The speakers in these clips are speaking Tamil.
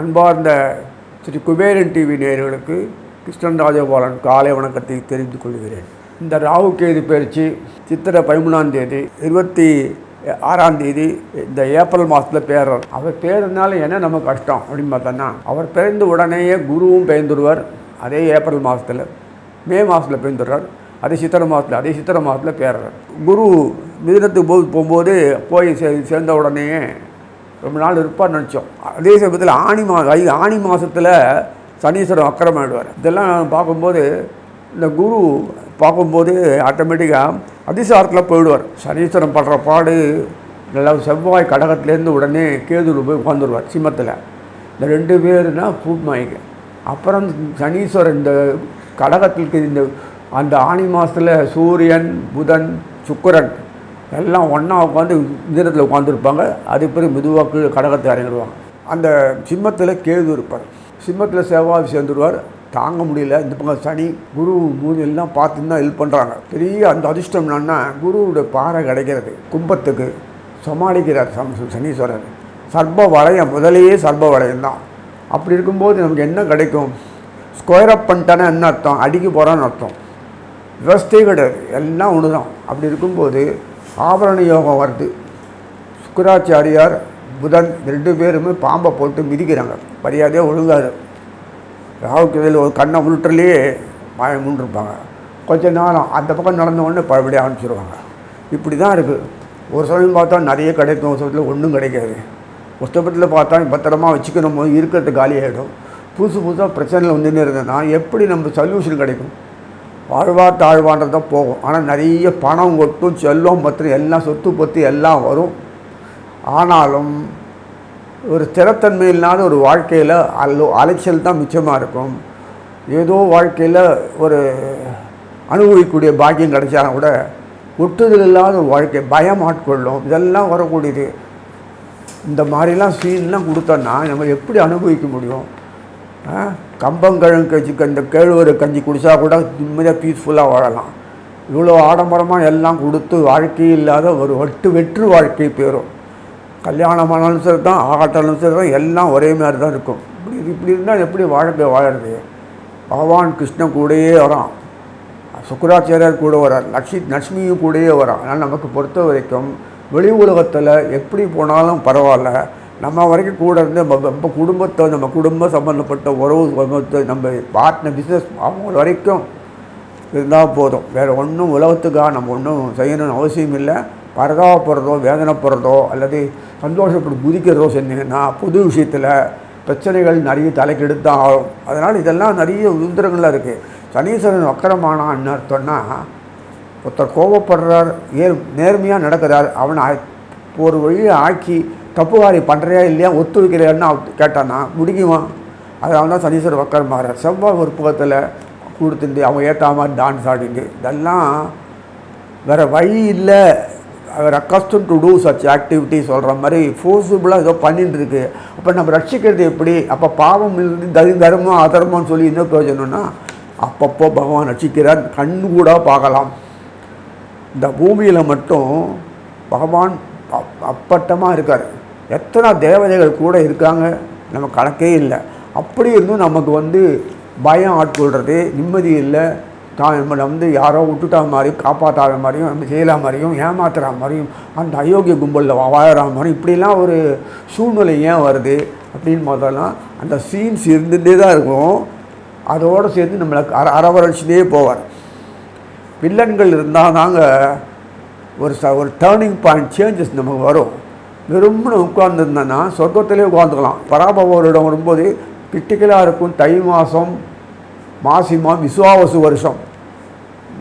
அன்பார்ந்த ஸ்ரீ குபேரன் டிவி நேயர்களுக்கு கிருஷ்ணன் ராஜகோபாலன் காலை வணக்கத்தை தெரிந்து கொள்கிறேன். இந்த ராகு கேது பயிற்சி சித்திரை பதிமூணாம் தேதி இருபத்தி ஆறாம் தேதி இந்த ஏப்ரல் மாதத்தில் பேரர். அவர் பேருனால என்ன நம்ம கஷ்டம் அப்படின்னு பார்த்தோன்னா அவர் பிறந்த உடனேயே குருவும் பெயர்ந்துடுவார். அதே ஏப்ரல் மாதத்தில் மே மாதத்தில் பெயர்ந்துடுறார். அதே சித்திரை மாதத்தில் அதே சித்திரை மாதத்தில் பேரர் குரு மிதினத்துக்கு போது போகும்போது போய் சே சேர்ந்த உடனேயே ரொம்ப நாள் இருப்பான்னு நினச்சோம். அதே சமயத்தில் ஆணி மா ஐ ஆணி மாதத்தில் சனீஸ்வரன் அக்கிரமாயிடுவார் இதெல்லாம் பார்க்கும்போது இந்த குரு பார்க்கும்போது ஆட்டோமேட்டிக்காக அதிசாரத்தில் போயிடுவார். சனீஸ்வரன் படுற பாடு நல்லா செவ்வாய் கடகத்துலேருந்து உடனே கேதுரு போய் உட்காந்துருவார் சிம்மத்தில். இந்த ரெண்டு பேருனா பூமாய்க்கு அப்புறம் சனீஸ்வரன் இந்த கடகத்துக்கு இந்த அந்த ஆணி மாதத்தில் சூரியன் புதன் சுக்கரன் எல்லாம் ஒன்றா உட்காந்து மிதனத்தில் உட்காந்துருப்பாங்க அது பிறகு மெதுவாக கீழே கடகத்தை இறங்கிடுவாங்க. அந்த சிம்மத்தில் கேது இருப்பார். சிம்மத்தில் செவ்வாய் சேர்ந்துருவார். தாங்க முடியல. இந்த பக்கம் சனி குரு மூணு எல்லாம் பார்த்து தான் ஹெல்ப் பண்ணுறாங்க பெரிய அந்த அதிர்ஷ்டம் என்னன்னா குருவோட பாறை கிடைக்கிறது. கும்பத்துக்கு சமாளிக்கிறார் சம் சனீஸ்வரர். சர்ப வளையம் முதலையே சர்ப வளையம் தான். அப்படி இருக்கும்போது நமக்கு என்ன கிடைக்கும்? ஸ்கொயர் அப் பண்ணிட்டானே என்ன அர்த்தம்? அடிக்க போகிறான்னு அர்த்தம். விவஸ்தே கிடையாது. எல்லாம் ஒன்று தான் அப்படி இருக்கும்போது ஆபரண யோகம் வருது. சுக்கராச்சாரியார் புதன் ரெண்டு பேருமே பாம்பை போட்டு மிதிக்கிறாங்க. மரியாதையாக ஒழுங்காது ராவுக்கு ஒரு கண்ணை உருட்டுலேயே மழை முன்னிருப்பாங்க கொஞ்ச நேரம் அந்த பக்கம் நடந்த உடனே பழபடி ஆரம்பிச்சிருவாங்க. இப்படி தான் இருக்குது ஒரு சமயம் பார்த்தா நிறைய கிடைக்கும். ஒரு சமயத்தில் ஒன்றும் கிடைக்காது. புஸ்தகத்தில் பார்த்தா பத்திரமா வச்சுக்கணும். போது இருக்கிறது காலி ஆகிடும் புதுசு புதுசாக பிரச்சனையில் வந்துன்னு இருந்ததுன்னா எப்படி நம்ம சொல்யூஷன் கிடைக்கும்? வாழ்வா தாழ்வான்றது தான் போகும். ஆனால் நிறைய பணம் கொட்டும் செல்லும் பத்திரம் எல்லாம் சொத்து பற்றி எல்லாம் வரும். ஆனாலும் ஒரு ஸ்திரத்தன்மை இல்லாத ஒரு வாழ்க்கையில் அல்லோ அலைச்சல் தான் மிச்சமாக இருக்கும். ஏதோ வாழ்க்கையில் ஒரு அனுபவிக்கக்கூடிய பாக்கியம் கிடைச்சாலும் கூட ஒட்டுதல் இல்லாத ஒரு வாழ்க்கை பயம் ஆட்கொள்ளும். இதெல்லாம் வரக்கூடியது. இந்த மாதிரிலாம் சீன்லாம் கொடுத்தோன்னா நம்ம எப்படி அனுபவிக்க முடியும்? கம்பங்கழங்கு கஞ்சிக்கு இந்த கேழ்வரு கஞ்சி குடித்தா கூட நிம்மதியாக பீஸ்ஃபுல்லாக வாழலாம். இவ்வளோ ஆடம்பரமாக எல்லாம் கொடுத்து வாழ்க்கை இல்லாத ஒரு வெட்டு வெற்று வாழ்க்கை பேரும். கல்யாணமானாலும் சரி தான் ஆகட்டாலும் சரி தான் எல்லாம் ஒரே மாதிரி தான் இருக்கும். இப்படி இப்படி இருந்தால் எப்படி வாழ்க்கை வாழறது? பகவான் கிருஷ்ணன் கூடயே வரான். சுக்கராச்சாரியார் கூட வரார். லட்சி லட்சுமியும் கூடயே வரான். ஆனால் நமக்கு பொறுத்த வரைக்கும் வெளி உலகத்தில் எப்படி போனாலும் பரவாயில்ல. நம்ம வரைக்கும் கூட இருந்து நம்ம நம்ம குடும்பத்தை நம்ம குடும்ப சம்மந்தப்பட்ட உறவு சம்பந்தத்தை நம்ம பார்ட்னர் பிஸ்னஸ் அவங்க வரைக்கும் இருந்தால் போதும். வேறு ஒன்றும் உலகத்துக்காக நம்ம ஒன்றும் செய்யணும்னு அவசியம் இல்லை. பரதாபப்படுறதோ வேதனைப்படுறதோ அல்லது சந்தோஷப்பட்டு குதிக்கிறதோ செஞ்சீங்கன்னா புது விஷயத்தில் பிரச்சனைகள் நிறைய தலைக்கெடுத்து தான் ஆகும். அதனால் இதெல்லாம் நிறைய உந்திரங்களாக இருக்குது சனீஸ்வரன் வக்கரமானான்னு அர்த்தம்னா ஒருத்தர் கோபப்படுறார் ஏர் நேர்மையாக நடக்கிறார். அவனை ஆ- ஒரு வழியை ஆக்கி தப்பு காரியம் பண்ணுறியா இல்லையா ஒத்துழைக்கிறியான்னு அவன் கேட்டான்னா முடிக்குமா? அதனால தான் சனீஸ்வரர் வக்கரம் மாறார். செவ்வாய் ஒரு புகத்தில் கொடுத்துட்டு அவங்க ஏற்ற டான்ஸ் ஆடிட்டு இதெல்லாம் வேறு வழி இல்லை. வேறு accustomed to do such activity சொல்கிற மாதிரி ஃபோர்ஸபுளாக ஏதோ பண்ணிட்டு இருக்கு. அப்போ நம்ம ரட்சிக்கிறது எப்படி? அப்போ பாவம் இருந்து தரி தர்மம் அதர்மம்னு சொல்லி என்ன பிரயோஜனம்னா அப்பப்போ பகவான் ரட்சிக்கிறார் கண்ணு கூட பார்க்கலாம். இந்த பூமியில் மட்டும் பகவான் அப் அப்பட்டமாக இருக்கார். எத்தனை தேவதைகள் கூட இருக்காங்க? நம்ம கணக்கே இல்லை. அப்படி இருந்தும் நமக்கு வந்து பயம் ஆட்கொள்கிறது நிம்மதி இல்லை. தான் நம்மளை வந்து யாரோ விட்டுட்டா மாதிரியும் காப்பாற்றாத மாதிரியும் நம்ம செய்யலாம் மாதிரியும் ஏமாத்துற மாதிரியும் அந்த அயோக்கிய கும்பலில் வாழற மாதிரியும் இப்படிலாம் ஒரு சூழ்நிலை ஏன் வருது? அப்படின்னு பார்த்தோம்னா அந்த சீன்ஸ் இருந்துகிட்டே தான் இருக்கும். அதோடு சேர்த்து நம்மளை அர அரவரைச்சிட்டே போவார். வில்லன்கள் இருந்தால் தாங்க ஒரு ச ஒரு டேர்னிங் பாயிண்ட் சேஞ்சஸ் நமக்கு வரும். வெறும்னு உட்கார்ந்துருந்தேன்னா சொர்க்கத்திலே உட்காந்துக்கலாம் பராபவரிடம் வரும்போது கிட்டிக்கலாக இருக்கும் தை மாதம் மாசி மா விசுவாவசு வருஷம்.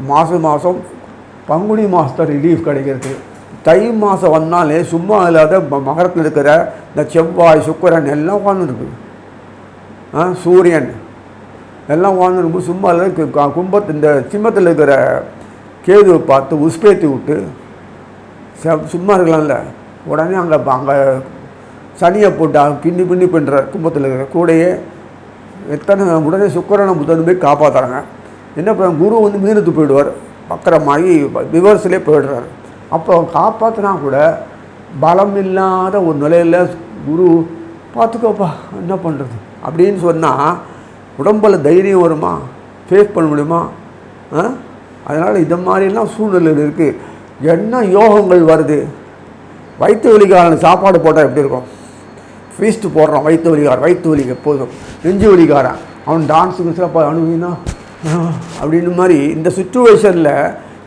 மாசி மாதம் பங்குனி மாதத்தை ரிலீஃப் கிடைக்கிறது தை மாதம் வந்தாலே சும்மா இல்லாத ம- மகரத்தில் இருக்கிற இந்த செவ்வாய் சுக்கரன் எல்லாம் உட்காந்துருக்கு ஆ சூரியன் எல்லாம் உட்காந்துருக்கும் சும்மா இல்லை கும்பத்து இந்த சிம்மத்தில் இருக்கிற கேதுவை பார்த்து உஸ்பேத்தி விட்டு செ- சும்மா இருக்கலாம்ல. உடனே அங்கே அங்கே சனியை போட்டு கிண்ணி பின்னி பண்ணுற கும்பத்தில் இருக்கிற கூடையே எத்தனை உடனே சுக்கரனை புதன் போய் காப்பாற்றுறாங்க என்ன பண்ண குரு வந்து மீனத்து போயிடுவார். பக்கரமாகி விவரசிலே போயிடுறாரு. அப்போ காப்பாற்றினா கூட பலம் இல்லாத ஒரு நிலையில் குரு பார்த்துக்கோப்பா என்ன பண்ணுறது அப்படின்னு சொன்னால் உடம்பில் தைரியம் வருமா? ஃபேஸ் பண்ண முடியுமா? அதனால் இந்த மாதிரிலாம் சூழ்நிலை இருக்குது என்ன யோகங்கள் வருது? வயிற்று வலிக்காரன் சாப்பாடு போட்டால் எப்படி இருக்கும்? ஃபீஸ்ட்டு போடுறான் வயிற்று வலிக்காரன் வயிற்று வலிக்கு எப்போதும் நெஞ்சு வலிக்காரன் அவன் டான்ஸுக்கு சிறப்பாக அணுவினா அப்படின்னு மாதிரி இந்த சுச்சுவேஷனில்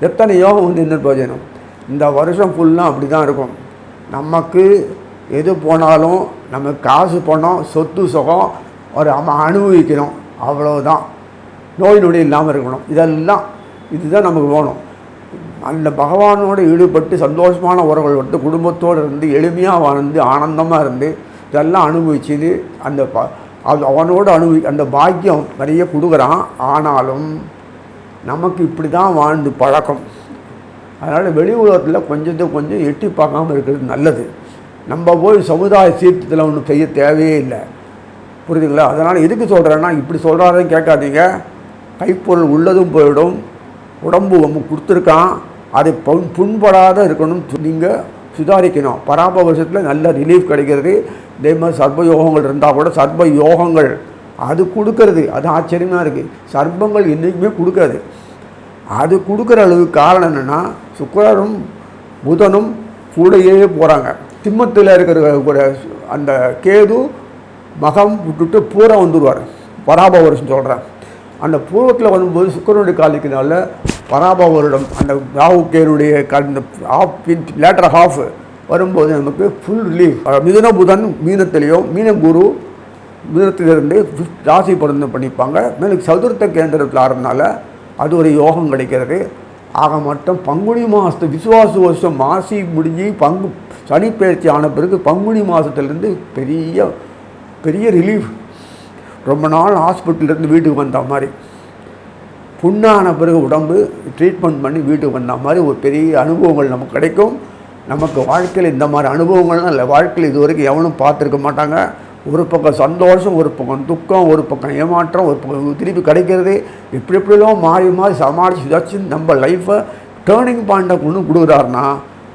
எத்தனை யோகம் வந்து என்ன பிரயோஜனம்? இந்த வருஷம் ஃபுல்லாக அப்படி தான் இருக்கும். நமக்கு எது போனாலும் நமக்கு காசு பணம் சொத்து சுகம் ஒரு நம்ம அனுபவிக்கணும். அவ்வளோதான் நோய் நொடி இல்லாமல் இருக்கணும். இதெல்லாம் இதுதான் நமக்கு வேணும். அந்த பகவானோடு ஈடுபட்டு சந்தோஷமான உறவுகள் வந்து குடும்பத்தோடு இருந்து எளிமையாக வாழ்ந்து ஆனந்தமாக இருந்து இதெல்லாம் அனுபவிச்சுது. அந்த ப அது அவனோடு அனுபவி அந்த பாக்கியம் நிறைய கொடுக்குறான். ஆனாலும் நமக்கு இப்படி தான் வாழ்ந்து பழக்கம். அதனால் வெளி உலகத்தில் கொஞ்சத்தை கொஞ்சம் எட்டி பார்க்காம இருக்கிறது நல்லது. நம்ம போய் சமுதாய சீர்த்தத்தில் ஒன்றும் செய்ய தேவையே இல்லை. புரியுதுங்களா? அதனால் எதுக்கு சொல்கிறேன்னா இப்படி சொல்கிறாருன்னு கேட்காதீங்க. கைப்பொருள் உள்ளதும் போயிடும். உடம்பு நம்ம கொடுத்துருக்கான். அது புண் புண்படாத இருக்கணும். நீங்கள் சுதாரிக்கணும். பராப வருஷத்தில் நல்ல ரிலீஃப் கிடைக்கிறது. இதே மாதிரி சர்ப யோகங்கள் இருந்தால் கூட சர்ப யோகங்கள் அது கொடுக்கறது. அது ஆச்சரியமாக இருக்குது சர்ப்பங்கள் என்றைக்குமே கொடுக்காது. அது கொடுக்குற அளவுக்கு காரணம் என்னென்னா சுக்கரரும் புதனும் கூடையே போகிறாங்க திம்மத்தில் இருக்கிற கூட அந்த கேது மகம் விட்டுட்டு பூரம் வந்துடுவார் பராப வருஷம் சொல்கிறேன் அந்த பூர்வத்தில் வரும்போது சுக்கரனுடைய காலிக்கினால பராபவரிடம் அந்த ராகு கேருடைய அந்த ஆஃப் லேட்டர் ஹாஃப் வரும்போது நமக்கு ஃபுல் ரிலீஃப் மிதுன புதன் மீனத்திலேயோ மீன குரு மிதனத்திலிருந்து ராசி பொருந்தம் பண்ணிப்பாங்க. மேலும் சதுர்த்த கேந்திரத்தில் ஆறதுனால அது ஒரு யோகம் கிடைக்கிறது. ஆக மட்டும் பங்குனி மாதத்து விசுவாச வருஷம் மாசி முடிஞ்சு பங்கு சனிப்பெயர்ச்சி ஆன பிறகு பங்குனி மாதத்துலேருந்து பெரிய பெரிய ரிலீஃப் ரொம்ப நாள் ஹாஸ்பிட்டல்லேருந்து வீட்டுக்கு வந்த மாதிரி. புண்ணான பிறகு உடம்பு ட்ரீட்மெண்ட் பண்ணி வீட்டுக்கு வந்த மாதிரி ஒரு பெரிய அனுபவங்கள் நமக்கு கிடைக்கும். நமக்கு வாழ்க்கையில் இந்த மாதிரி அனுபவங்கள்லாம் இல்லை. வாழ்க்கையில் இது வரைக்கும் எவனும் பார்த்துருக்க மாட்டாங்க. ஒரு பக்கம் சந்தோஷம் ஒரு பக்கம் துக்கம் ஒரு பக்கம் ஏமாற்றம் ஒரு பக்கம் திருப்பி கிடைக்கிறது. இப்படி எப்படிலாம் மாறி மாறி சமாளித்து இதாச்சும் நம்ம லைஃப்பை டேர்னிங் பாயிண்ட்டை கொண்டு கொடுக்குறாருன்னா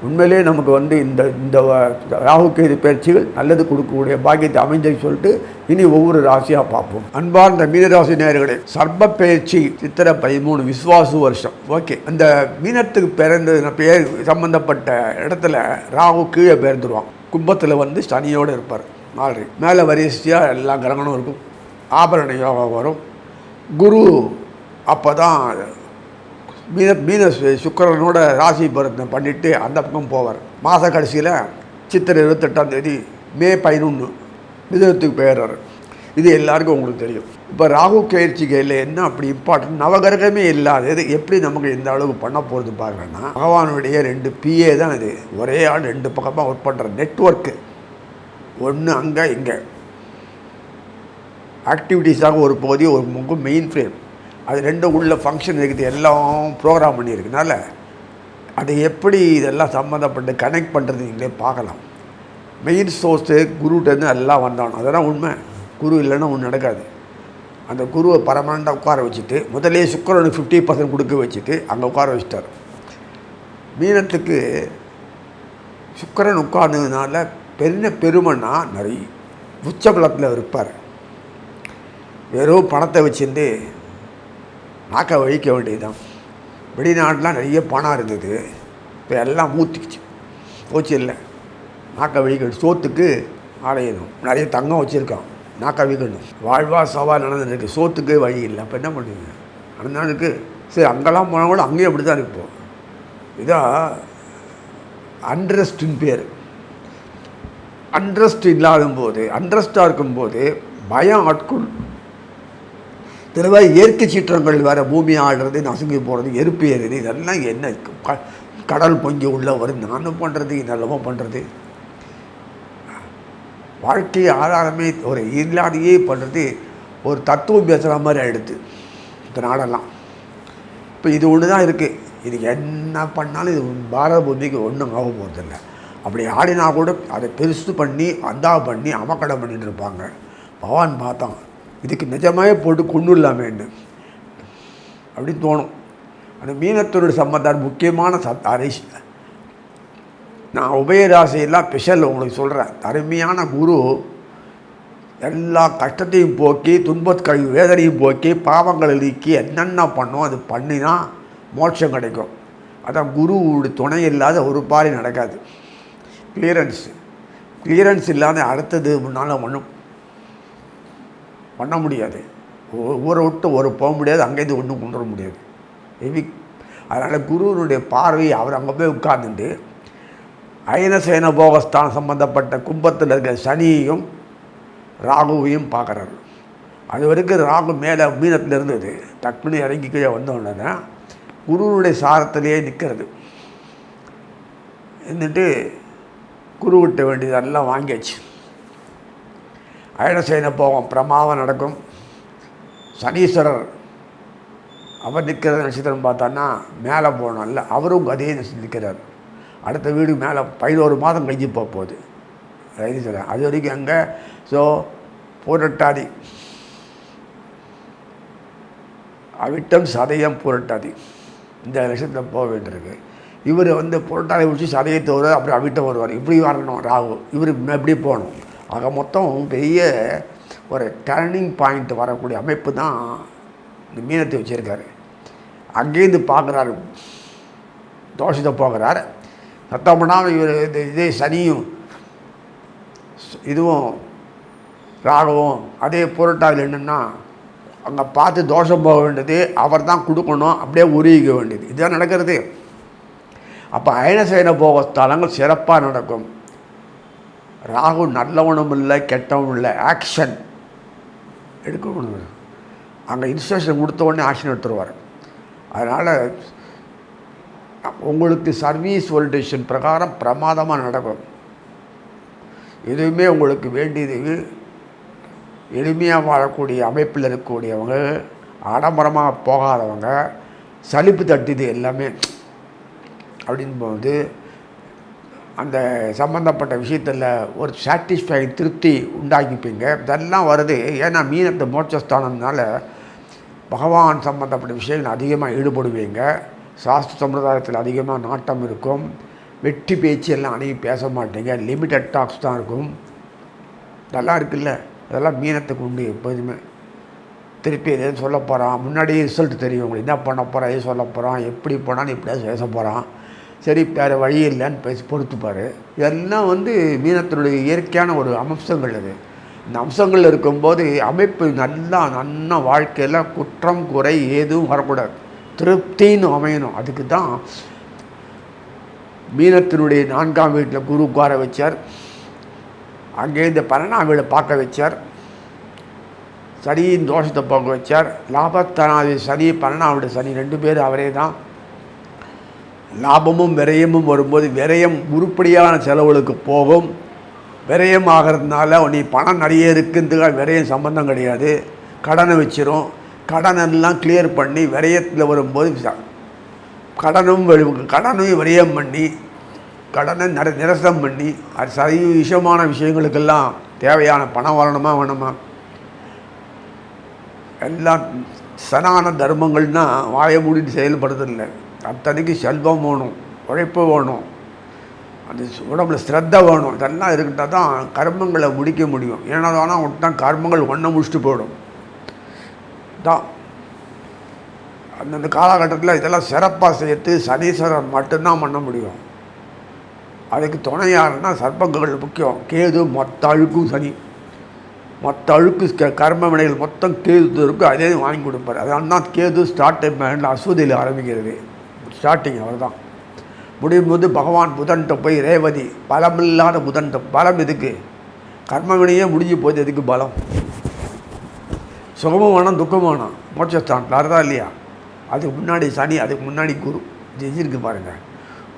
உண்மையிலே நமக்கு வந்து இந்த இந்த ராகுகேது பயிற்சிகள் நல்லது கொடுக்கக்கூடிய பாக்கியத்தை அமைஞ்சு சொல்லிட்டு இனி ஒவ்வொரு ராசியாக பார்ப்போம். அன்பார்ந்த மீனராசி நேர்களே சர்ப பயிற்சி சித்திரை பதிமூணு விஸ்வாசு வருஷம். ஓகே அந்த மீனத்துக்கு பிறந்த பேர் சம்பந்தப்பட்ட இடத்துல ராகு கீழே பிறந்துருவான். கும்பத்தில் வந்து சனியோடு இருப்பார். நாலு மேலே வரிசையாக எல்லா கிரகணம் இருக்கும். ஆபரண யோகா வரும். குரு அப்போ தான் மீன மீன சுக்கரனோட சுக்கிரனோட ராசி பரிவர்த்தனை பண்ணிவிட்டு அந்த பக்கம் போவார். மாத கடைசியில் சித்திரை இருபத்தெட்டாம் தேதி மே பதினொன்று மிதனத்துக்கு போயிடுறாரு. இது எல்லாருக்கும் உங்களுக்கு தெரியும். இப்போ ராகு பயிற்சிகையில் என்ன அப்படி இம்பார்ட்டன்ட் நவகிரகமே இல்லாதது எப்படி நமக்கு இந்த அளவுக்கு பண்ண போகிறது பார்க்குறேன்னா பகவானுடைய ரெண்டு பிஏ தான் இது. ஒரே ஆள் ரெண்டு பக்கமாக ஒர்க் பண்ணுற நெட்ஒர்க்கு ஒன்று அங்கே இங்கே. ஆக்டிவிட்டீஸாக ஒரு பகுதி ஒரு முகம் மெயின் ஃப்ரேம் அது ரெண்டும் உள்ள ஃபங்க்ஷன் இருக்குது எல்லாம் ப்ரோக்ராம் பண்ணியிருக்கனால அது எப்படி இதெல்லாம் சம்மந்தப்பட்டு கனெக்ட் பண்ணுறது நீங்களே பார்க்கலாம். மெயின் சோர்ஸு குருட்டேருந்து எல்லாம் வந்தானோ அதெல்லாம் உண்மை. குரு இல்லைன்னா ஒன்று நடக்காது. அந்த குருவை பரமனண்டாக உட்கார வச்சுட்டு முதலே சுக்கரனுக்கு ஃபிஃப்டி பர்சன்ட் கொடுக்க வச்சுட்டு அங்கே உட்கார வச்சுட்டார். மீனத்துக்கு சுக்கரன் உட்கார்ந்ததுனால பெரிய பெருமைன்னா நிறைய உச்சபலத்தில் இருப்பார். வெறும் பணத்தை வச்சுருந்து நாக்கை வழிக்க வேண்டியதுதான். வெளிநாட்டிலாம் நிறைய பணம் இருந்தது. இப்போ எல்லாம் மூத்திக்கிச்சு. போச்சு இல்லை. நாக்கை வழிக்க சோத்துக்கு ஆலையணும் நிறைய தங்கம் வச்சுருக்கான் நாக்கை வைக்கணும். வாழ்வா சவால் நடந்துருக்கு சோத்துக்கு வழி இல்லை. அப்போ என்ன பண்ணுவீங்க? நடந்தானுக்கு சரி அங்கெல்லாம் போனால் கூட அங்கேயும் அப்படி தான் இருப்போம். இதான் அண்ட்ரஸ்டின் பேர். அண்ட்ரஸ்ட் இல்லாத போது அண்ட்ரஸ்டாக இருக்கும்போது பயம் ஆட்கொள்ளும் தெளிவாக இயற்கை சீற்றங்கள் வேறு பூமி ஆடுறது நசுங்கி போகிறது எருப்பு ஏறுது இதெல்லாம் என்ன? க கடல் பொங்கி உள்ள வரும். நானும் பண்ணுறது நல்லவோ பண்ணுறது வாழ்க்கை ஆதாரமே ஒரு இல்லாதையே பண்ணுறது ஒரு தத்துவம் பேசுகிற மாதிரி ஆகிடுது இந்த நாடெல்லாம். இப்போ இது ஒன்று தான் இருக்குது இது என்ன பண்ணாலும் இது பாரத பூமிக்கு ஒன்றும் ஆக போகிறதில்ல அப்படி ஆடினா கூட அதை பெருசு பண்ணி அந்தா பண்ணி அமக்கடம் பண்ணிட்டு இருப்பாங்க. பவான் பார்த்தான் இதுக்கு நிஜமாவே போட்டு கொண்டு இல்லாமேன்னு அப்படின்னு தோணும். அந்த மீனத்தோட சம்பந்தார் முக்கியமான சத் அரிசி நான் உபயராசியெல்லாம் ஸ்பெஷல் உங்களுக்கு சொல்கிறேன் அருமையான குரு. எல்லா கஷ்டத்தையும் போக்கி துன்பத் வேதனையும் போக்கி பாவங்களை நீக்கி என்னென்ன பண்ணோம் அது பண்ணினா மோட்சம் கிடைக்கும். அதான் குருவோட துணை இல்லாத ஒரு பாரி நடக்காது. கிளியரன்ஸ் கிளியரன்ஸ் இல்லாத அடுத்தது முன்னால் ஒன்றும் பண்ண முடியாது. ஊரை விட்டு ஒரு போக முடியாது அங்கேருந்து ஒன்றும் கொண்டு வர முடியாது. எவி அதனால் குருவினுடைய பார்வை அவர் அங்கே போய் உட்கார்ந்துட்டு அயனசேன போகஸ்தான் சம்பந்தப்பட்ட கும்பத்தில் இருக்கிற சனியையும் ராகுவையும் பார்க்குறாரு. அது வரைக்கும் ராகு மேலே மீனத்தில் இருந்தது. டக்குனு இறங்கி கீழே வந்த உடனே குருவுடைய சாரத்திலேயே நிற்கிறது இருந்துட்டு குரு விட்ட வேண்டியதெல்லாம் வாங்கியாச்சு. அயனசேன போகம் பிரமாவம் நடக்கும். சனீஸ்வரர் அவர் நிற்கிற நட்சத்திரம் பார்த்தான்னா மேலே போகணும். இல்லை அவரும் கதையை நிற்கிறார். அடுத்த வீடு மேலே பதினோரு மாதம் கழிஞ்சு போக போகுது. சொல்கிறேன் அது வரைக்கும் அங்கே ஸோ பூரட்டாதி. அவிட்டம் சதயம் பூரட்டாதி. இந்த நட்சத்திரம் போக வேண்டியிருக்கு. இவர் வந்து புரட்டாதி முடிச்சு சதயத்தை வருவார் அப்புறம் அவிட்டம் வருவார். இப்படி வரணும் ராகு. இவர் எப்படி போகணும். ஆக மொத்தம் பெரிய ஒரு டர்னிங் பாயிண்ட் வரக்கூடிய அமைப்பு தான் இந்த மீனத்தை வச்சுருக்காரு. அங்கேருந்து பார்க்குறாரு. தோஷத்தை போகிறார் சத்தம் பண்ணாமல் இவர் இந்த இதே சனியும் இதுவும் ராகவும் அதே புரட்டாதில் என்னென்னா அங்கே பார்த்து தோஷம் போக வேண்டியது அவர் தான் கொடுக்கணும். அப்படியே உருகிக்க வேண்டியது. இதுதான் நடக்கிறது. அப்போ அயனசேன போக ஸ்தலங்கள் சிறப்பாக நடக்கும். ராகு நல்லவனும் இல்லை கெட்டவனும் இல்லை. ஆக்ஷன் எடுக்கணும். அங்கே இன்ஸ்ட்ரக்ஷன் கொடுத்த உடனே ஆக்ஷன் எடுத்துருவார். அதனால் உங்களுக்கு சர்வீஸ் ஓல்டேஷன் பிரகாரம் பிரமாதமாக நடக்கும். எதுவுமே உங்களுக்கு வேண்டியது எளிமையாக வாழக்கூடிய அமைப்பில் இருக்கக்கூடியவங்க ஆடம்பரமாக போகாதவங்க சலிப்பு தட்டுது எல்லாமே. அப்படின்போது அந்த சம்மந்தப்பட்ட விஷயத்தில் ஒரு சாட்டிஸ்ஃபை திருப்தி உண்டாக்கிப்பீங்க. இதெல்லாம் வருது. ஏன்னா மீனத்தை மோட்சஸ்தானம்னால பகவான் சம்மந்தப்பட்ட விஷயங்கள் அதிகமாக ஈடுபடுவீங்க. சாஸ்திர சம்பிரதாயத்தில் அதிகமாக நாட்டம் இருக்கும். வெட்டி பேச்சு எல்லாம் அணையும் பேச மாட்டீங்க. லிமிட்டட் டாக்ஸ் தான் இருக்கும். இதெல்லாம் இருக்குல்ல. அதெல்லாம் மீனத்துக்கு உண்டு எப்போதுமே. திருப்பி எதையும் சொல்ல போகிறான் முன்னாடியே ரிசல்ட் தெரியும். உங்களுக்கு என்ன பண்ண போகிறான் எது சொல்ல போகிறான் எப்படி போனான்னு இப்படியா பேச போகிறான் சரி வேறு வழி இல்லைன்னு பேசி பொறுத்துப்பார். இதெல்லாம் வந்து மீனத்தினுடைய இயற்கையான ஒரு அம்சங்கள் அது. இந்த அம்சங்கள் இருக்கும்போது அமைப்பு நல்லா நன்னா வாழ்க்கையில் குற்றம் குறை எதுவும் வரக்கூடாது. திருப்தின்னு அமையணும். அதுக்கு தான் மீனத்தினுடைய நான்காம் வீட்டில் குரு உட்கார வச்சார். அங்கே இந்த பன்னெண்டாம் வீடை பார்க்க வச்சார். சனியின் தோஷத்தை போக வச்சார். லாபத்தனாதி சனி பன்னெண்டாம் வீடு சனி ரெண்டு பேரும் அவரே தான். லாபமும் விரயமும் வரும்போது விரயம் உருப்படியான செலவுகளுக்கு போகும். விரயம் ஆகிறதுனால நீ பணம் நிறைய இருக்குன்றதுக்காக விரயம் சம்பந்தம் கிடையாது. கடனை வச்சிரும். கடனெல்லாம் கிளியர் பண்ணி விரயத்தில் வரும்போது கடனும் கடனும் விரயம் பண்ணி கடனை நிர நிரசனம் பண்ணி அது சரி விஷயமான விஷயங்களுக்கெல்லாம் தேவையான பணம் வரணுமா வேணுமா? எல்லாம் சனான தர்மங்கள்னா வாயை மூடிட்டு செயல்படுறதில்லை. அத்தனைக்கு செல்வம் வேணும் உழைப்பு வேணும் அந்த உடம்புல ஸ்ரத்த வேணும் இதெல்லாம் இருக்கிட்டால் தான் கர்மங்களை முடிக்க முடியும். ஏன்னா தானே விட்டால் கர்மங்கள் ஒன்றை முடிச்சுட்டு போயிடும். தான் அந்தந்த காலகட்டத்தில் இதெல்லாம் சிறப்பாக செய்யறது சனீஸ்வரன் மட்டும்தான் பண்ண முடியும். அதுக்கு துணை யாருன்னா சர்ப்பங்கள் முக்கியம். கேது மொத்த அழுக்கும் சனி. மொத்த அழுக்கு கர்ம வினைகள் மொத்தம் கேது இருக்கும் அதே வாங்கி கொடுப்பார். அதனால தான் கேது ஸ்டார்ட் டைம் அஸ்வதியில் ஆரம்பிக்கிறது. ஸ்டார்டிங் அவர் தான் முடியும் போது பகவான் புதன்கிட்ட போய் ரேவதி பலமில்லாத புதன்கிட்ட பலம் எதுக்கு? கர்மவினையே முடிஞ்சு போகுது எதுக்கு பலம்? சுகமும் வேணாம் துக்கமும் வேணாம். மோட்சஸ்தானத்தில் அதுதான் இல்லையா? அதுக்கு முன்னாடி சனி அதுக்கு முன்னாடி குரு. ஜெயிச்சிருக்கு பாருங்கள்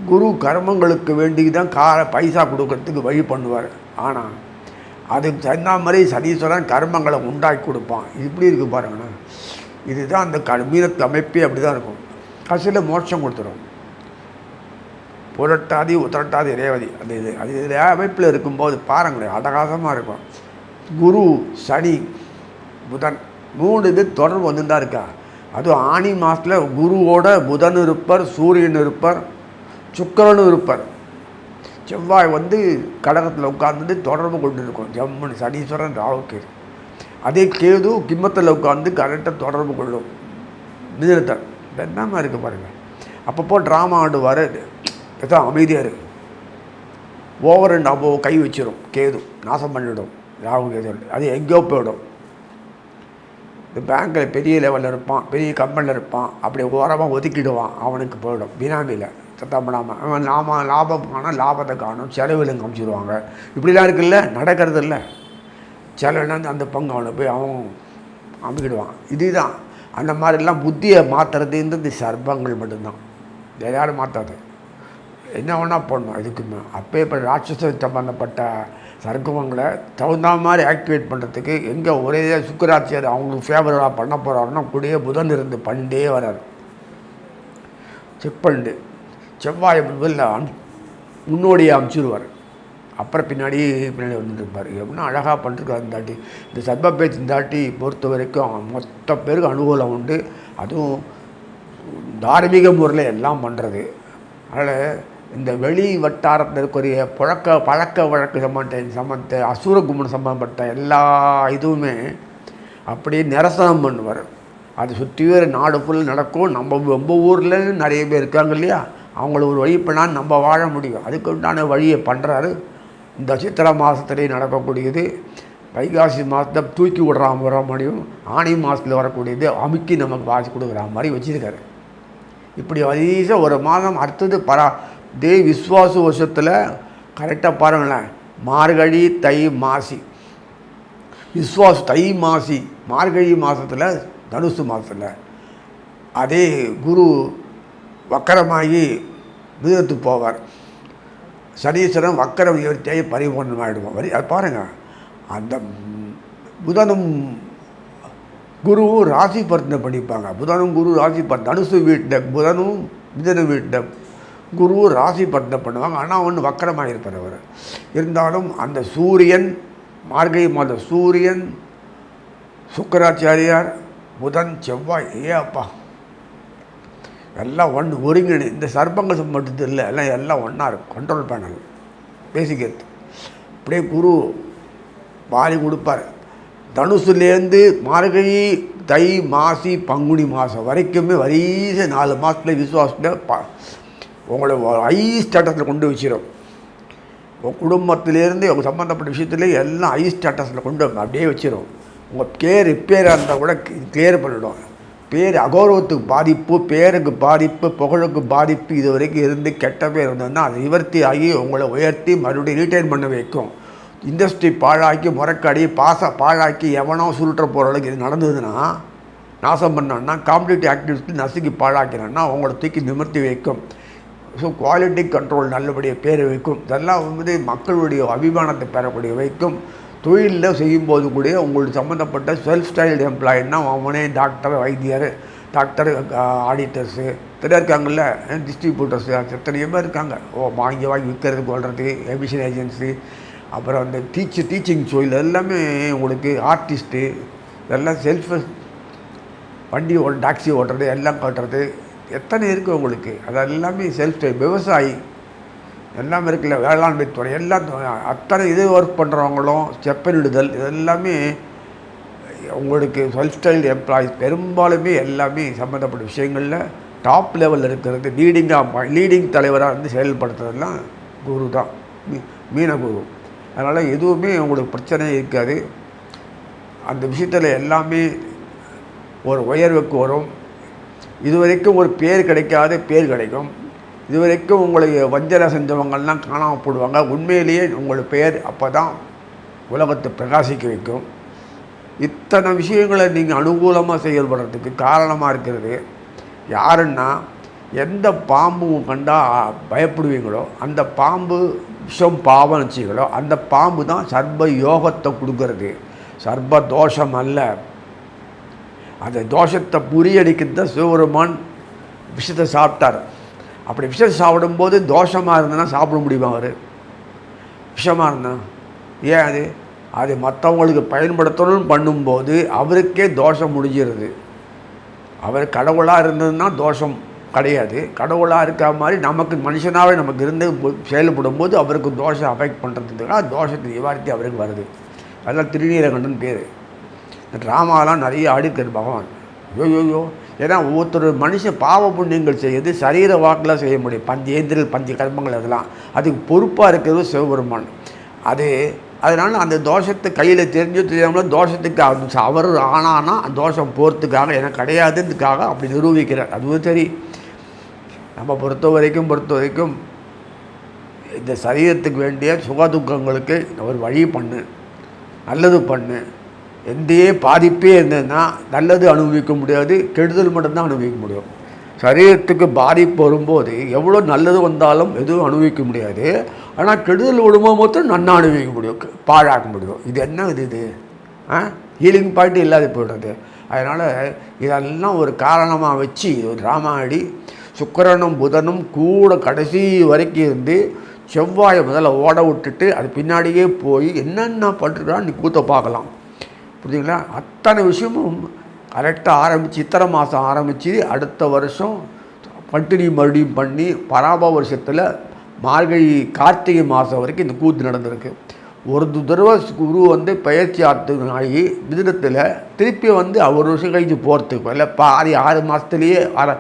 குரு கர்மங்களுக்கு வேண்டி தான் காரை பைசா கொடுக்கறதுக்கு வழி பண்ணுவார். ஆனால் அதுக்கு தகுந்த மாதிரி சனீஸ்வரன் கர்மங்களை உண்டாக்கி கொடுப்பான். இது இப்படி இருக்கு பாருங்கண்ணா இதுதான் அந்த க மீனத்து அமைப்பே அப்படி தான் இருக்கும். கடைசியில் மோட்சம் கொடுத்துரும். புரட்டாதி உத்தரட்டாதி ரேவதி. அந்த இது அது இதில் அமைப்பில் இருக்கும்போது பாருங்களேன் அட்டகாசமாக இருக்கும். குரு சனி புதன் மூணு இது தொடர்பு வந்து இருக்கா? அதுவும் ஆனி மாதத்தில் குருவோட புதன் இருப்பர் சூரியன் இருப்பர் சுக்கரனும் இருப்பர். செவ்வாய் வந்து கடகத்தில் உட்கார்ந்துட்டு தொடர்பு கொண்டு இருக்கும். ஜம்முன்னு சனீஸ்வரன் ராவுக்கு அதே கேது கிம்மத்தில் உட்கார்ந்து கரெக்டாக தொடர்பு கொள்ளும். மிதனத்தை. என்னமா இருக்குது பாருங்கள் அப்பப்போ ட்ராமா ஆடுவார். ஏதோ அமைதியாக இருக்கு ஓவர் அண்ட் அபோவ் கை வச்சிடும் கேது. நாசம் பண்ணிவிடும் ராகு கேது. அது எங்கேயோ போயிடும். இந்த பேங்க்கில் பெரிய லெவலில் இருப்பான். பெரிய கம்பெனியில் இருப்பான். அப்படி ஓரமாக ஒதுக்கிடுவான். அவனுக்கு போயிடும். பினாமியில். சத்தம் பண்ணாமல் அவன் லாபம் லாபம் காணும் லாபத்தை காணும். செலவில் காமிச்சிடுவாங்க இப்படிலாம் இருக்குல்ல? நடக்கிறது இல்லை. செலவுனா அந்த பங்கு அவனை போய் அவன் அமைக்கிடுவான். இதுதான். அந்த மாதிரிலாம் புத்தியை மாற்றுறது இந்த சர்பங்கள் மட்டும்தான். வேற யாரும் மாற்றாது என்ன வேணால் பண்ணணும். இதுக்குமே அப்போ இப்போ ராட்சசம் சம்பந்தப்பட்ட சர்க்கமங்களை தகுந்த மாதிரி ஆக்டிவேட் பண்ணுறதுக்கு எங்கே ஒரே சுக்கராட்சியர் அவங்களுக்கு ஃபேவராக பண்ண போகிறாருன்னா கூடயே புதன் இருந்து பண்ணிட்டே வராரு. செப்பண்டு செவ்வாய் செவ்வாயை முன்னோடியை அமுச்சிடுவார் அப்புறம் பின்னாடி பின்னாடி வந்துட்டுருப்பார். எப்படின்னா அழகாக பண்ணிருக்காரு இந்தாட்டி இந்த சர்ப பேச்சு தாட்டி பொறுத்த வரைக்கும் மொத்த பேருக்கு அனுகூலம் உண்டு. அதுவும் தார்மீக முறையில் எல்லாம் பண்ணுறது அதனால் இந்த வெளி வட்டாரத்தில் இருக்கக்கூடிய புழக்க பழக்க வழக்கு சம்பந்த சம்பந்த அசுர கும்பன் சம்பந்தப்பட்ட எல்லா இதுவுமே அப்படியே நிரசனம் பண்ணுவார். அது சுற்றி வேறு நாடு ஃபுல் நடக்கும். நம்ம நம்ம ஊரில் நிறைய பேர் இருக்காங்க இல்லையா? அவங்கள ஒரு வழி பண்ணால் நம்ம வாழ முடியும். அதுக்கு உண்டான வழியை பண்ணுறாரு இந்த சித்திரை மாதத்துலேயே நடக்கக்கூடியது வைகாசி மாதத்தை தூக்கி விடுற வர மாதிரியும் ஆணி மாதத்தில் வரக்கூடியது அமுக்கி நமக்கு வாசி கொடுக்குற மாதிரி வச்சுருக்காரு. இப்படி வரிசை ஒரு மாதம் அடுத்தது பரா தே விஸ்வாச வருஷத்தில் கரெக்டாக பாருங்களேன். மார்கழி தை மாசி. விஸ்வாச தை மாசி மார்கழி மாதத்தில் தனுசு மாதத்தில். அதே குரு வக்கரமாகி மிருகத்துக்கு போவார். சனீஸ்வரன் வக்கரம் இவர்த்தையே பரிபூர்ணம் ஆகிடுவோம் வரி அது பாருங்கள் அந்த புதனும் குருவும் ராசி பர்த்தனை படிப்பாங்க. புதனும் குரு ராசி பர்த்தனை தனுசு வீட்டில் புதனும் மிதன வீட்டில் குருவும் ராசி பர்த்தனை பண்ணுவாங்க. ஆனால் ஒன்று வக்கரமாக இருப்பார் அவர். இருந்தாலும் அந்த சூரியன் மார்கழி மாத சூரியன் சுக்கராச்சாரியார் புதன் செவ்வாய் ஏ அப்பா. எல்லாம் ஒன்று ஒருங்கிணை. இந்த சர்பங்கசம் மட்டும் இல்லை. எல்லாம் எல்லாம் ஒன்றா இருக்கும் கண்ட்ரோல் பேனல் பேசிக்கிறது அப்படியே குரு பாலி கொடுப்பார். தனுசுலேருந்து மார்கழி தை மாசி பங்குனி மாதம் வரைக்குமே வரிசை நாலு மாதத்தில் விசுவாசத்தில் ப உங்களை ஹை ஸ்டேட்டஸில் கொண்டு வச்சிடும் உங்கள் குடும்பத்திலேருந்து உங்கள் சம்மந்தப்பட்ட விஷயத்துல எல்லாம் ஹை ஸ்டேட்டஸில் கொண்டு அப்படியே வச்சிடும் உங்கள் கேர் ரிப்பேராக இருந்தால் கூட கிளியர் பண்ணிவிடும் பேர் அகௌரவத்துக்கு பாதிப்பு பேருக்கு பாதிப்பு புகழுக்கு பாதிப்பு இது வரைக்கும் இருந்து கெட்ட பேர் இருந்ததுன்னா அது நிவர்த்தி ஆகி உங்களை உயர்த்தி மறுபடியும் ரீட்டைன் பண்ண வைக்கும். இண்டஸ்ட்ரி பாழாக்கி முறக்கடி பாச பாழாக்கி எவனோ சுருட்டுற போகிற அளவுக்கு இது நடந்ததுன்னா நாசம் பண்ணோன்னா காம்படிட்டிவ் ஆக்டிவிட்டி நசுக்கி பாழாக்கிறோன்னா உங்களை தூக்கி நிமிர்த்தி வைக்கும். ஸோ குவாலிட்டி கண்ட்ரோல் நல்லபடியாக பேர் வைக்கும். இதெல்லாம் வந்து மக்களுடைய அபிமானத்தை பெறக்கூடிய வைக்கும். தொழிலில் செய்யும்போது கூட உங்களுக்கு சம்மந்தப்பட்ட செல்ஃப் ஸ்டைல்டு எம்ப்ளாயின்னா அவனே டாக்டர் வைத்தியர் டாக்டர் ஆடிட்டர்ஸு இத்தனை இருக்காங்கல்ல டிஸ்ட்ரிபியூட்டர்ஸு எத்தனையுமே பேர் இருக்காங்க. ஓ வாங்கி வாங்கி விற்கிறது கொள்வது எமிஷன் ஏஜென்சி அப்புறம் அந்த டீச்சர் டீச்சிங் தொழில் எல்லாமே உங்களுக்கு ஆர்டிஸ்ட்டு இதெல்லாம் செல்ஃப் வண்டி ஓ டாக்ஸி ஓட்டுறது எல்லாம் கட்டுறது எத்தனை இருக்குது உங்களுக்கு? அதெல்லாமே செல்ஃப் ஸ்டைல் விவசாயி எல்லாம் இருக்குல்ல வேளாண்மை துறை எல்லாம் அத்தனை இது ஒர்க் பண்ணுறவங்களும் செப்பனிடுதல் இதெல்லாமே உங்களுக்கு செல்ஃப் ஸ்டைல் எம்ப்ளாயிஸ் பெரும்பாலுமே எல்லாமே சம்மந்தப்பட்ட விஷயங்களில் டாப் லெவலில் இருக்கிறது லீடிங்காக லீடிங் தலைவராக வந்து செயல்படுத்துறதுலாம் குரு தான் மீ மீனகுரு அதனால் எதுவுமே உங்களுக்கு பிரச்சனை இருக்காது. அந்த விஷயத்தில் எல்லாமே ஒரு உயர்வுக்கு வரும். இதுவரைக்கும் ஒரு பேர் கிடைக்காத பேர் கிடைக்கும். இதுவரைக்கும் உங்களுக்கு வஞ்சனை செஞ்சவங்கள்லாம் காணாமல் போடுவாங்க. உண்மையிலேயே உங்களோட பெயர் அப்போ தான் உலகத்தை பிரகாசிக்க வைக்கும். இத்தனை விஷயங்களை நீங்கள் அனுகூலமாக செயல்படுறதுக்கு காரணமாக இருக்கிறது யாருன்னா எந்த பாம்பு கண்டால் பயப்படுவீங்களோ அந்த பாம்பு விஷம் பாவம் வச்சிங்களோ அந்த பாம்பு தான் சர்ப யோகத்தை கொடுக்கறது. சர்ப தோஷம் அல்ல. அந்த தோஷத்தை புரியடிக்கிறது தான் சிவபெருமான் விஷத்தை சாப்பிட்டார். அப்படி விஷம் சாப்பிடும்போது தோஷமாக இருந்ததுன்னா சாப்பிட முடியுமா அவர்? விஷமாக இருந்தா? ஏன் அது? அது மற்றவங்களுக்கு பயன்படுத்தணும்னு பண்ணும்போது அவருக்கே தோஷம் முடிஞ்சிருது. அவர் கடவுளாக இருந்ததுன்னா தோஷம் கிடையாது. கடவுளாக இருக்க மாதிரி நமக்கு மனுஷனாகவே நமக்கு இருந்து செயல்படும் போது அவருக்கு தோஷம் அஃபெக்ட் பண்ணுறதுக்காக தோஷத்தை நிவாரித்து அவருக்கு வருது. அதெல்லாம் திருநீரகண்டன் பேர். இந்த ட்ராமாலாம் நிறைய ஆடிருக்கார் பகவான். ஐயோயோ ஏன்னா ஒவ்வொருத்தர் மனுஷன் பாவ புண்ணியங்கள் செய்யுது சரீர வாக்கில் செய்ய முடியும். பஞ்சு ஏந்திரல் பஞ்ச கர்மங்கள் அதெல்லாம். அதுக்கு பொறுப்பாக இருக்கிறது சிவபெருமான். அது அதனால் அந்த தோஷத்தை கையில் தெரிஞ்சு தெரியாமல் தோஷத்துக்கு அது அவர் ஆனானா அந்த தோஷம் போகிறதுக்காக எனக்கு கிடையாதுன்றதுக்காக அப்படி நிரூபிக்கிறார். அதுவும் சரி. நம்ம பொறுத்த வரைக்கும் பொறுத்த வரைக்கும் இந்த சரீரத்துக்கு வேண்டிய சுகதுக்கங்களுக்கு ஒரு வழி பண்ணு. நல்லது பண்ணு. எந்தே பாதிப்பே இருந்ததுன்னா நல்லது அனுபவிக்க முடியாது கெடுதல் மட்டும்தான் அனுபவிக்க முடியும். சரீரத்துக்கு பாதிப்பு வரும்போது எவ்வளோ நல்லது வந்தாலும் எதுவும் அனுபவிக்க முடியாது. ஆனால் கெடுதல் விடும்போது மட்டும் நன்னா அனுபவிக்க முடியும் பாழாக்க முடியும். இது என்ன இது இது? ஆ? ஹீலிங் பாயிண்ட் இல்லாத போயிடுறது. அதனால் இதெல்லாம் ஒரு காரணமாக வச்சு ஒரு ராமாயடி சுக்கிரனும் புதனும் கூட கடைசி வரைக்கும் இருந்து செவ்வாயை முதல்ல ஓட விட்டுட்டு அது பின்னாடியே போய் என்னென்ன பண்ணுறான்னு நீ கூத்த பார்க்கலாம். புரியுதுங்களா அத்தனை விஷயமும் கரெக்டாக ஆரம்பித்து இத்தனை மாதம் ஆரம்பித்து அடுத்த வருஷம் பட்டினி மறுபடியும் பண்ணி பராப வருஷத்தில் மார்கழி கார்த்திகை மாதம் வரைக்கும் இந்த கூத்து நடந்திருக்கு. ஒரு தடவை குரு வந்து பயிற்சி ஆற்று ஆகி மிதினத்தில் திருப்பி வந்து ஒரு வருஷம் கழிஞ்சு போகிறதுக்கு இல்லை பாதி ஆறு மாதத்துலேயே அர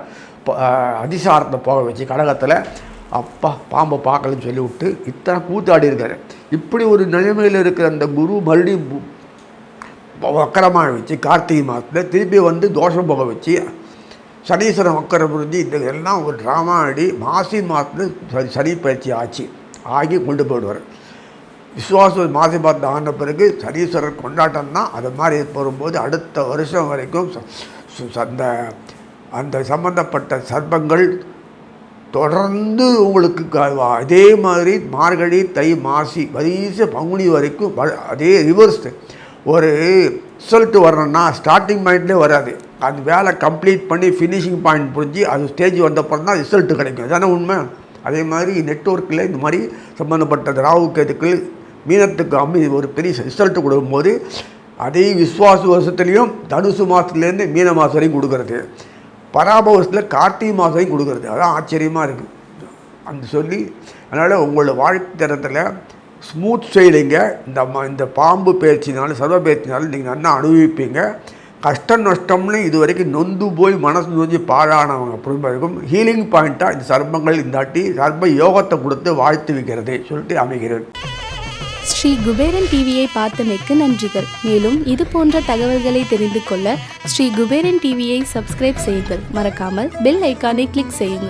அதிசாரத்தை போக வச்சு கடகத்தில் அப்பா பாம்பை பார்க்கலன்னு சொல்லி விட்டு இத்தனை கூத்தாடி இருக்காரு. இப்படி ஒரு நிலைமையில் இருக்கிற அந்த குரு மறுபடியும் வக்கரமாக வச்சு கார்த்திகை மாதத்தில் திருப்பி வந்து தோஷம் போக வச்சு சனீஸ்வரன் வக்கரம் புரிஞ்சு இந்த எல்லாம் ஒரு ட்ராமா ஆடி மாசி மாதத்தில் ச- சனி பயிற்சி ஆச்சு ஆகி கொண்டு போயிடுவார். விசுவாசம் மாசி மாதம் ஆன பிறகு சனீஸ்வரர் கொண்டாட்டம் தான் அது மாதிரி வரும்போது அடுத்த வருஷம் வரைக்கும் ச- சு- அந்த அந்த சம்பந்தப்பட்ட சர்ப்பங்கள் தொடர்ந்து உங்களுக்கு அதே மாதிரி மார்கழி தை மாசி வரிசை பங்குனி வரைக்கும் வ- அதே ரிவர்ஸ்டு ஒரு ரிசல்ட் வரணும்னா ஸ்டார்டிங் பாயிண்ட்லேயே வராது. அது வேலை கம்ப்ளீட் பண்ணி ஃபினிஷிங் பாயிண்ட் புரிஞ்சு அது ஸ்டேஜ் வந்தப்புறம் தான் ரிசல்ட் கிடைக்கும். அதானே உண்மை? அதே மாதிரி நெட்ஒர்க்கில் இந்த மாதிரி சம்மந்தப்பட்ட ராகு இதுக்கு மீனத்துக்கு அம்மி ஒரு பெரிய ரிசல்ட் கொடுக்கும்போது அதே விஸ்வாச வருஷத்துலேயும் தனுசு மாதத்துலேருந்து மீன மாதம் வரைக்கும் கொடுக்குறது. பராபவசத்தில் கார்த்திகை மாதம் வரைக்கும் கொடுக்குறது. அதான் ஆச்சரியமாக இருக்குது அந்த சொல்லி அதனால் உங்களோட வாழ்க்கை தரத்தில் ஸ்மூத் செய்யுங்க இந்த ம- இந்த பாம்பு பயிற்சினாலும் சர்வ பயிற்சினாலும் நீங்கள் நல்லா அனுபவிப்பீங்க. கஷ்டம் நஷ்டம்னு இது வரைக்கும் நொந்து போய் மனசு நொஞ்சு பாழானவங்க அப்படின்னு இருக்கும் ஹீலிங் பாயிண்ட்டாக இந்த சர்மங்கள் இந்தாட்டி சர்ம யோகத்தை கொடுத்து வாழ்த்து வைக்கிறது சொல்லிட்டு அமைகிறேன். ஸ்ரீ குபேரன் டிவியை பார்த்தமைக்கு நன்றிகள். மேலும் இது போன்ற தகவல்களை தெரிந்து கொள்ள ஸ்ரீ குபேரன் டிவியை சப்ஸ்கிரைப் செய்யுங்கள். மறக்காமல் பெல் ஐக்கானை கிளிக் செய்யுங்கள்.